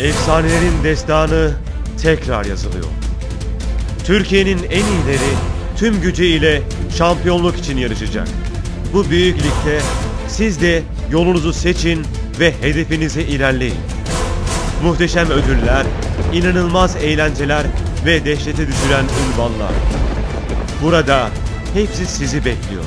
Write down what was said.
Efsanelerin destanı tekrar yazılıyor. Türkiye'nin en iyileri tüm gücüyle şampiyonluk için yarışacak. Bu büyük ligde siz de yolunuzu seçin ve hedefinize ilerleyin. Muhteşem ödüller, inanılmaz eğlenceler ve dehşete düşüren ünvanlar. Burada hepsi sizi bekliyor.